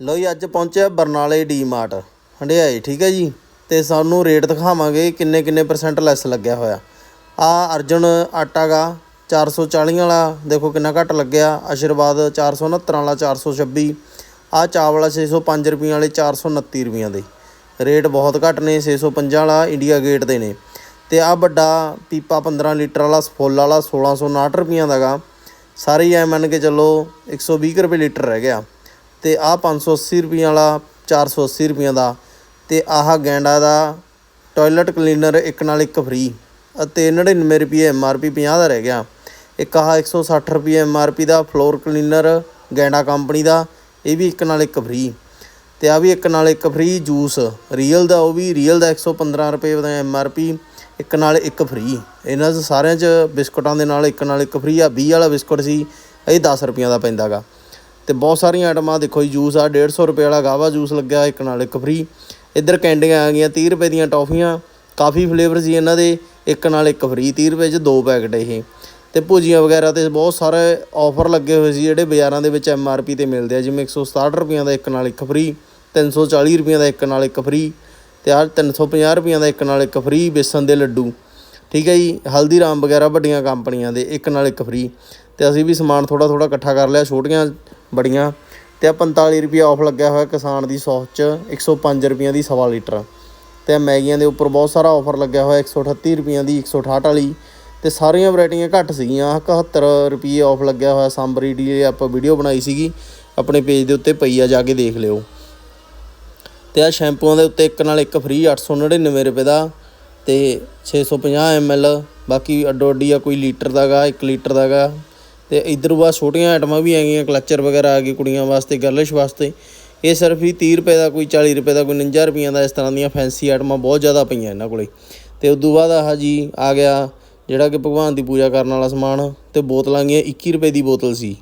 ਲੋ ਜੀ, ਅੱਜ ਪਹੁੰਚਿਆ ਬਰਨਾਲੇ ਡੀ ਡੀਮਾਰਟ, ਹੰਡਿਆਈ, ਠੀਕ ਹੈ ਜੀ? ਤੇ ਸਾਨੂੰ ਰੇਟ ਦਿਖਾਵਾਂਗੇ ਕਿੰਨੇ ਕਿੰਨੇ ਪਰਸੈਂਟ ਲੈਸ ਲੱਗਿਆ ਹੋਇਆ। ਆ ਅਰਜਨ ਆਟਾ ਗਾ 440 ਵਾਲਾ, ਦੇਖੋ ਕਿੰਨਾ ਘੱਟ ਲੱਗਿਆ। ਆਸ਼ੀਰਵਾਦ 469 ਵਾਲਾ 426 ਆ ਚਾਵਲ 605 ਰੁਪਈਆਂ ਵਾਲੇ 429 ਰੁਪਈਆਂ ਦੇ। ਰੇਟ ਬਹੁਤ ਘੱਟ ਨੇ 650 ਵਾਲਾ, ਇੰਡੀਆ ਗੇਟ ਦੇ ਨੇ। ਤੇ ਆ ਵੱਡਾ ਪੀਪਾ 15 ਲੀਟਰ ਵਾਲਾ, ਫੁੱਲ ਵਾਲਾ 1659 ਰੁਪਈਆਂ ਦਾਗਾ ਸਾਰੇ ਹੀ ਐ ਮੰਨ ਕੇ ਚੱਲੋ 120 ਕੁ ਰੁਪਏ ਲੀਟਰ ਰਹਿ ਗਿਆ। ਤੇ ਆ 580 ਰੁਪਈਆਂ ਵਾਲਾ 480 ਰੁਪਈਆਂ ਦਾ ਤੇ ਆਹ ਗੈਂਡਾ ਦਾ ਟਾਇਲਟ ਕਲੀਨਰ ਇੱਕ ਨਾਲ ਇੱਕ ਫ੍ਰੀ ਅਤੇ 99 ਰੁਪਏ ਐਮਆਰਪੀ 50 ਦਾ ਰਹਿ ਗਿਆ। ਇੱਕ ਆਹ 160 ਰੁਪਏ ਐਮਆਰਪੀ ਦਾ ਫਲੋਰ ਕਲੀਨਰ ਗੈਂਡਾ ਕੰਪਨੀ ਦਾ, ਇਹ ਵੀ ਇੱਕ ਨਾਲ ਇੱਕ ਫ੍ਰੀ ਤੇ ਆ ਵੀ ਇੱਕ ਨਾਲ ਇੱਕ ਫ੍ਰੀ ਜੂਸ, ਰੀਅਲ ਦਾ ਉਹ ਵੀ, ਰੀਅਲ ਦਾ 115 ਰੁਪਏ ਦਾ ਐਮਆਰਪੀ ਇੱਕ ਨਾਲ ਇੱਕ ਫ੍ਰੀ। ਇਹਨਾਂ 'ਚ ਸਾਰਿਆਂ 'ਚ ਬਿਸਕੁਟਾਂ ਦੇ ਨਾਲ ਇੱਕ ਨਾਲ ਇੱਕ ਫ੍ਰੀ ਆ 20 ਵਾਲਾ ਬਿਸਕੁਟ ਸੀ, ਇਹ 10 ਰੁਪਈਆਂ ਦਾ ਪੈਂਦਾਗਾ ਤੇ ਬਹੁਤ ਸਾਰੀਆਂ ਆਈਟਮਾਂ ਦੇਖੋ ਜੀ ਜੂਸ ਆ 150 ਰੁਪਏ ਵਾਲਾ ਗਾਵਾ ਜੂਸ ਲੱਗਿਆ, ਇੱਕ ਨਾਲ ਇੱਕ ਫ੍ਰੀ ਇੱਧਰ ਕੈਂਡੀਆਂ ਆ ਗਈਆਂ 30 ਰੁਪਏ ਦੀਆਂ ਟੌਫੀਆਂ, ਕਾਫੀ ਫਲੇਵਰ ਸੀ ਇਹਨਾਂ ਦੇ, ਇੱਕ ਨਾਲ ਇੱਕ ਫ੍ਰੀ 30 ਰੁਪਏ 'ਚ ਦੋ ਪੈਕਟ ਇਹ। ਤੇ ਭੁਜੀਆਂ ਵਗੈਰਾ ਤੇ ਬਹੁਤ ਸਾਰੇ ਆਫਰ ਲੱਗੇ ਹੋਏ ਸੀ, ਜਿਹੜੇ ਬਾਜ਼ਾਰਾਂ ਦੇ ਵਿੱਚ ਐੱਮ ਆਰ ਪੀ ਤੇ ਮਿਲਦੇ ਆ, ਜਿਵੇਂ 167 ਰੁਪਈਆਂ ਦਾ ਇੱਕ ਨਾਲ ਇੱਕ ਫ੍ਰੀ 340 ਰੁਪਈਆਂ ਦਾ ਇੱਕ ਨਾਲ ਇੱਕ ਫ੍ਰੀ ਤੇ ਆਹ 350 ਰੁਪਈਆਂ ਦਾ ਇੱਕ ਨਾਲ ਇੱਕ ਫ੍ਰੀ ਬੇਸਨ ਦੇ ਲੱਡੂ। ਠੀਕ ਹੈ ਜੀ, ਹਲਦੀਰਾਮ ਵਗੈਰਾ ਵੱਡੀਆਂ ਕੰਪਨੀਆਂ ਦੇ, ਇੱਕ ਨਾਲ ਇੱਕ ਫ੍ਰੀ ਤੇ ਅਸੀਂ ਵੀ ਸਮਾਨ ਥੋੜਾ ਥੋੜਾ ਇਕੱਠਾ ਕਰ ਲਿਆ, ਛੋਟੀਆਂ ਬੜੀਆਂ। ਤੇ ਆ 45 ਰੁਪਏ ਆਫ ਲੱਗਿਆ ਹੋਇਆ ਕਿਸਾਨ ਦੀ ਸੌਸ ਚ 105 ਰੁਪਈਆਂ ਦੀ ਸਵਾ ਲੀਟਰ। ਤੇ ਆਹ ਮੈਗੀਆਂ ਦੇ ਉੱਪਰ ਬਹੁਤ ਸਾਰਾ ਆਫਰ ਲੱਗਿਆ ਹੋਇਆ 138 ਰੁਪਈਆਂ ਦੀ 168 ਵਾਲੀ। ਤੇ ਸਾਰੀਆਂ ਵੈਰਾਈਟੀਆਂ ਘੱਟ ਸੀਗੀਆਂ, ਆਹ 71 ਰੁਪਏ ਆਫ ਲੱਗਿਆ ਹੋਇਆ ਸਾਂਬਰੀ ਦੀ ਆਪਾਂ ਵੀਡੀਓ ਬਣਾਈ ਸੀਗੀ, ਆਪਣੇ ਪੇਜ ਦੇ ਉੱਤੇ ਪਈ ਆ, ਜਾ ਕੇ ਦੇਖ ਲਿਓ। ਤੇ ਆ ਸ਼ੈਂਪੂਆਂ ਦੇ ਉੱਤੇ ਇੱਕ ਨਾਲ ਇੱਕ ਫ੍ਰੀ 899 ਰੁਪਏ ਦਾ, ਤੇ 650 ml, ਬਾਕੀ ਅੱਡੋ ਅੱਡੀ ਆ ਕੋਈ ਲੀਟਰ ਦਾਗਾ 1 ਲੀਟਰ ਦਾਗਾ ਤੇ ਇਧਰ ਬਾਅਦ ਛੋਟੀਆਂ ਆਈਟਮਾਂ ਵੀ ਹੈਗੀਆਂ ਕਲਚਰ ਵਗੈਰਾ ਆ ਗਈ ਕੁੜੀਆਂ ਵਾਸਤੇ ਗਰਲਿਸ਼ ਵਾਸਤੇ। ਇਹ ਸਿਰਫ ਹੀ 30 ਰੁਪਏ ਦਾ ਕੋਈ 40 ਰੁਪਏ ਦਾ ਕੋਈ 49 ਰੁਪਈਆਂ ਦਾ ਇਸ ਤਰ੍ਹਾਂ ਦੀਆਂ ਫੈਂਸੀ ਆਈਟਮਾਂ ਬਹੁਤ ਜ਼ਿਆਦਾ ਪਈਆਂ ਇਹਨਾਂ ਕੋਲੇ। ਤੇ ਤੋਂ ਬਾਅਦ ਆਹ ਜੀ ਆ ਗਿਆ ਜਿਹੜਾ ਕਿ ਭਗਵਾਨ ਦੀ ਪੂਜਾ ਕਰਨ ਵਾਲਾ ਸਮਾਨ ਤੇ ਬੋਤਲਾਂ ਗਈਆਂ 21 ਰੁਪਏ ਦੀ ਬੋਤਲ ਸੀ।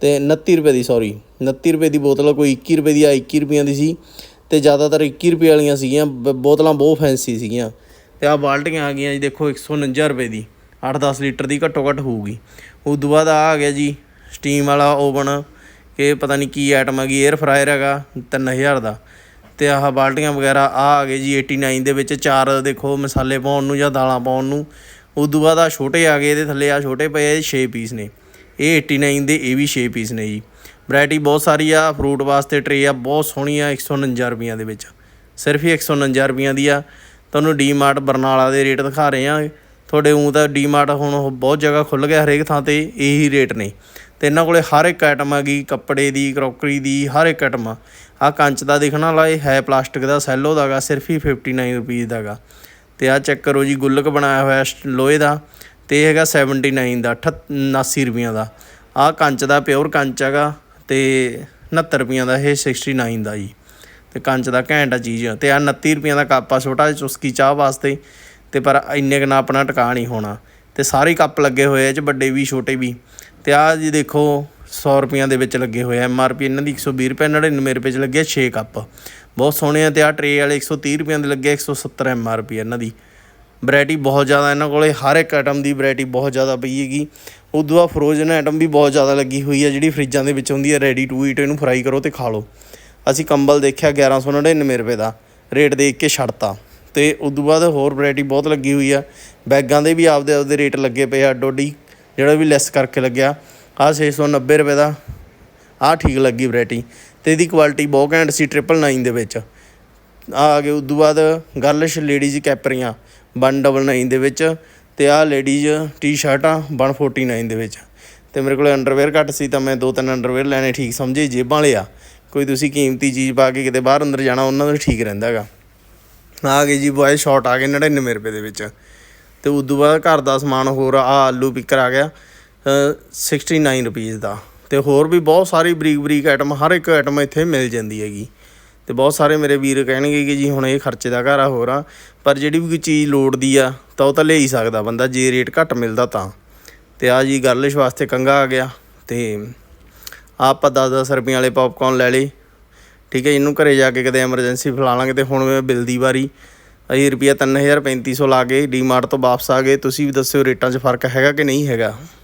ਤੇ 29 ਰੁਪਏ ਦੀ ਸੌਰੀ 29 ਰੁਪਏ ਦੀ ਬੋਤਲ, ਕੋਈ 21 ਰੁਪਏ ਦੀ ਆ 21 ਰੁਪਈਆਂ ਦੀ ਸੀ। ਤੇ ਜ਼ਿਆਦਾਤਰ 21 ਰੁਪਏ ਵਾਲੀਆਂ ਸੀਗੀਆਂ, ਬ- ਬੋਤਲਾਂ ਬਹੁਤ ਫੈਂਸੀ ਸੀਗੀਆਂ। ਤੇ ਆ ਬਾਲਟੀਆਂ ਆ ਗਈਆਂ ਜੀ, ਦੇਖੋ 149 ਰੁਪਏ ਦੀ। 8-10 ਲੀਟਰ ਦੀ ਘੱਟੋ ਘੱਟ ਹੋਊਗੀ। ਉਦੋਂ ਬਾਅਦ ਆ ਆ ਗਿਆ ਜੀ ਸਟੀਮ ਵਾਲਾ ਓਵਨ ਕਿ ਪਤਾ ਨਹੀਂ ਕੀ ਆਈਟਮ ਹੈਗੀ 에ਅਰ ਫਰਾਇਰ ਹੈਗਾ 3000 ਦਾ। ਤੇ ਆਹ ਬਾਲਟੀਆਂ ਵਗੈਰਾ ਆ ਆ ਗਏ ਜੀ 89 ਦੇ ਵਿੱਚ, ਚਾਰ ਦੇਖੋ ਮਸਾਲੇ ਪਾਉਣ ਨੂੰ ਜਾਂ ਦਾਲਾਂ ਪਾਉਣ ਨੂੰ। ਉਦੋਂ ਬਾਅਦ ਆ ਛੋਟੇ ਆ ਗਏ, ਇਹਦੇ ਥੱਲੇ ਆ ਛੋਟੇ ਪਏ ਆ 6 ਪੀਸ ਨੇ। ਇਹ 89 ਦੇ, ਇਹ ਵੀ 6 ਪੀਸ ਨੇ ਜੀ। ਵੈਰਾਈਟੀ ਬਹੁਤ ਸਾਰੀ ਆ ਫਰੂਟ ਵਾਸਤੇ ਟਰੇ ਆ, ਬਹੁਤ ਸੋਹਣੀ ਆ 149 ਰੁਪਈਆਂ ਦੇ ਵਿੱਚ। ਸਿਰਫ ਹੀ 149 ਰੁਪਈਆਂ ਦੀ ਆ। ਤੁਹਾਨੂੰ ਡੀਮਾਰਟ ਬਰਨਾਲਾ ਦੇ ਰੇਟ ਦਿਖਾ ਰਹੇ ਆ। ਤੁਹਾਡੇ ਉਂ ਤਾਂ ਡੀਮਾਰਟ ਹੁਣ ਉਹ ਬਹੁਤ ਜਗ੍ਹਾ ਖੁੱਲ ਗਿਆ ਹਰੇਕ ਥਾਂ ਤੇ, ਇਹੀ ਰੇਟ ਨੇ। ਤੇ ਇਹਨਾਂ ਕੋਲੇ ਹਰ ਇੱਕ ਆਈਟਮ ਹੈਗੀ ਕੱਪੜੇ ਦੀ ਕਰੋਕਰੀ ਦੀ, ਹਰ ਇੱਕ ਆਈਟਮ ਆ। ਆਹ ਕੰਚ ਦਾ ਦਿਖਣ ਵਾਲਾ, ਇਹ ਹੈ ਪਲਾਸਟਿਕ ਦਾ, ਸੈਲੋ ਦਾਗਾ ਸਿਰਫ ਹੀ 59 ਰੁਪਏ ਦਾਗਾ ਤੇ ਆ ਚੈੱਕ ਕਰੋ ਜੀ, ਗੁੱਲਕ ਬਣਾਇਆ ਹੋਇਆ ਲੋਹੇ ਦਾ, ਤੇ ਇਹ ਹੈਗਾ 79 ਦਾ 89 ਰੁਪਈਆਂ ਦਾ। ਆਹ ਕੰਚ ਦਾ ਪਿਓਰ ਕੰਚ ਹੈਗਾ, ਤੇ 69 ਰੁਪਈਆਂ ਦਾ, ਇਹ 69 ਦਾ ਜੀ। ਤੇ ਕੰਚ ਦਾ ਘੈਂਟ ਆ ਚੀਜ਼, ਤੇ ਆ 29 ਰੁਪਈਆਂ ਦਾ ਕੱਪ ਆ, ਛੋਟਾ ਜਿਹਾ ਚੁਸਕੀ ਚਾਹ ਵਾਸਤੇ। ਤੇ ਪਰ ਇੰਨੇ ਕੁ ਨਾਲ ਆਪਣਾ ਟਿਕਾ ਨਹੀਂ ਹੋਣਾ। ਤੇ ਸਾਰੇ ਕੱਪ ਲੱਗੇ ਹੋਏ ਆ, ਇਹ ਚ ਵੱਡੇ ਵੀ, ਛੋਟੇ ਵੀ। ਤੇ ਆਹ ਜੀ ਦੇਖੋ 100 ਰੁਪਈਆਂ ਦੇ ਵਿੱਚ ਲੱਗੇ ਹੋਏ ਆ। ਪੀ ਇਹਨਾਂ ਦੀ 120 ਰੁਪਏ 99 ਰੁਪਏ ਚ ਲੱਗੇ 6 ਕੱਪ। ਬਹੁਤ ਸੋਹਣੇ ਆ ਤੇ ਆਹ ਟਰੇ ਵਾਲੇ 130 ਰੁਪਈਆਂ ਦੇ ਲੱਗੇ 170 ਪੀ ਇਹਨਾਂ ਦੀ। ਵੈਰਾਈਟੀ ਬਹੁਤ ਜ਼ਿਆਦਾ ਇਹਨਾਂ ਕੋਲੇ, ਹਰ ਇੱਕ ਆਈਟਮ ਦੀ ਵੈਰਾਈਟੀ ਬਹੁਤ ਜ਼ਿਆਦਾ ਪਈ ਹੈਗੀ। ਉਦੋਂ ਬਾਅਦ ਫਰੋਜ਼ਨ ਆਈਟਮ ਵੀ ਬਹੁਤ ਜ਼ਿਆਦਾ ਲੱਗੀ ਹੋਈ ਹੈ ਜਿਹੜੀ ਫਰਿੱਜਾਂ ਦੇ ਵਿੱਚ ਹੁੰਦੀ ਹੈ ਰੈਡੀ ਟੂ ਈਟ ਇਹਨੂੰ ਫਰਾਈ ਕਰੋ ਤੇ ਖਾ ਲਓ। ਅਸੀਂ ਕੰਬਲ ਦੇਖਿਆ 1199 ਰੁਪਏ ਦਾ, ਰੇਟ ਦੇਖ ਕੇ ਛੱਡਤਾ। ਤੇ ਉਦੋਂ ਬਾਅਦ ਹੋਰ ਵੈਰਾਈਟੀ ਬਹੁਤ ਲੱਗੀ ਹੋਈ ਆ। ਬੈਗਾਂ ਦੇ ਵੀ ਆਪਦੇ ਆਪਦੇ ਰੇਟ ਲੱਗੇ ਪਏ ਆ, ਡੋਡੀ ਜਿਹੜਾ ਵੀ ਲੈਸ ਕਰਕੇ ਲੱਗਿਆ। ਆਹ 690 ਰੁਪਏ ਦਾ, ਆਹ ਠੀਕ ਲੱਗੀ ਵੈਰਾਈਟੀ ਤੇ ਇਹਦੀ ਕੁਆਲਿਟੀ ਬਹੁਤ ਘੈਂਟ ਸੀ 999 ਦੇ ਵਿੱਚ। ਆ ਆ ਗਏ, ਉਦੋਂ ਬਾਅਦ ਗਰਲਿਸ਼ ਲੇਡੀਜ਼ ਕੈਪਰੀਆਂ 199 ਦੇ ਵਿੱਚ ਤੇ ਆਹ ਲੇਡੀਜ਼ ਟੀ-ਸ਼ਰਟਾਂ 149 ਦੇ ਵਿੱਚ। ਤੇ ਮੇਰੇ ਕੋਲ ਅੰਡਰਵੇਅਰ ਘੱਟ ਸੀ ਤਾਂ ਮੈਂ ਦੋ ਤਿੰਨ ਅੰਡਰਵੇਅਰ ਲੈਣੇ ਠੀਕ ਸਮਝੇ, ਜੇਬਾਂ ਵਾਲੇ ਆ। ਕੋਈ ਤੁਸੀਂ ਕੀਮਤੀ ਚੀਜ਼ ਪਾ ਕੇ ਕਿਤੇ ਬਾਹਰ ਅੰਦਰ ਜਾਣਾ, ਉਹਨਾਂ ਦਾ ਠੀਕ ਰਹਿੰਦਾ ਹੈਗਾ। ਆ ਗਏ ਜੀ ਬॉय ਸ਼ਾਰਟ ਆ ਗਏ 99 ਰੁਪਏ ਦੇ ਵਿੱਚ। ਤੇ ਉਦੋਂ ਬਾਅਦ ਘਰ ਦਾ ਸਮਾਨ ਹੋਰ ਆ ਆਲੂ ਪਿਕਰ ਆ ਗਿਆ ਅ, 69 ਰੁਪਏ ਦਾ। ਤੇ ਹੋਰ ਵੀ ਬਹੁਤ ਸਾਰੀ ਬਰੀਕ ਬਰੀਕ ਆਈਟਮ ਹਰ ਇੱਕ ਆਈਟਮ ਇੱਥੇ ਮਿਲ ਜਾਂਦੀ ਹੈਗੀ। ਤੇ ਬਹੁਤ ਸਾਰੇ ਮੇਰੇ ਵੀਰ ਕਹਿਣਗੇ ਕਿ ਜੀ ਹੁਣ ਇਹ ਖਰਚੇ ਦਾ ਘਰ ਆ ਹੋਰ ਆ ਪਰ ਜਿਹੜੀ ਵੀ ਕੋਈ ਚੀਜ਼ ਲੋੜਦੀ ਆ ਤਾਂ ਉਹ ਤਾਂ ਲੈ ਹੀ ਸਕਦਾ ਬੰਦਾ ਜੇ ਰੇਟ ਘੱਟ ਮਿਲਦਾ ਤਾਂ। ਤੇ ਆ ਜੀ ਗਰਲਿਸ਼ ਵਾਸਤੇ ਕੰਗਾ ਆ ਗਿਆ ਤੇ ਆਹ ਆਪਾਂ 10-10 ਰੁਪਏ ਵਾਲੇ ਪੌਪਕੌਰਨ ਲੈ ਲਏ। ਠੀਕ ਹੈ ਇਹਨੂੰ ਘਰੇ ਜਾ ਕੇ ਕਦੇ ਐਮਰਜੈਂਸੀ ਫਲਾ ਲਾਂਗੇ ਤੇ ਹੁਣ ਬਿੱਲ ਦੀ ਵਾਰੀ ਅਸੀਂ ਰੁਪਿਆ 3300 ਲਾ ਕੇ ਡੀਮਾਰਟ ਤੋਂ ਵਾਪਸ ਆ ਗਏ। ਤੁਸੀਂ ਵੀ ਦੱਸਿਓ ਰੇਟਾਂ 'ਚ ਫ਼ਰਕ ਹੈਗਾ ਕਿ ਨਹੀਂ ਹੈਗਾ?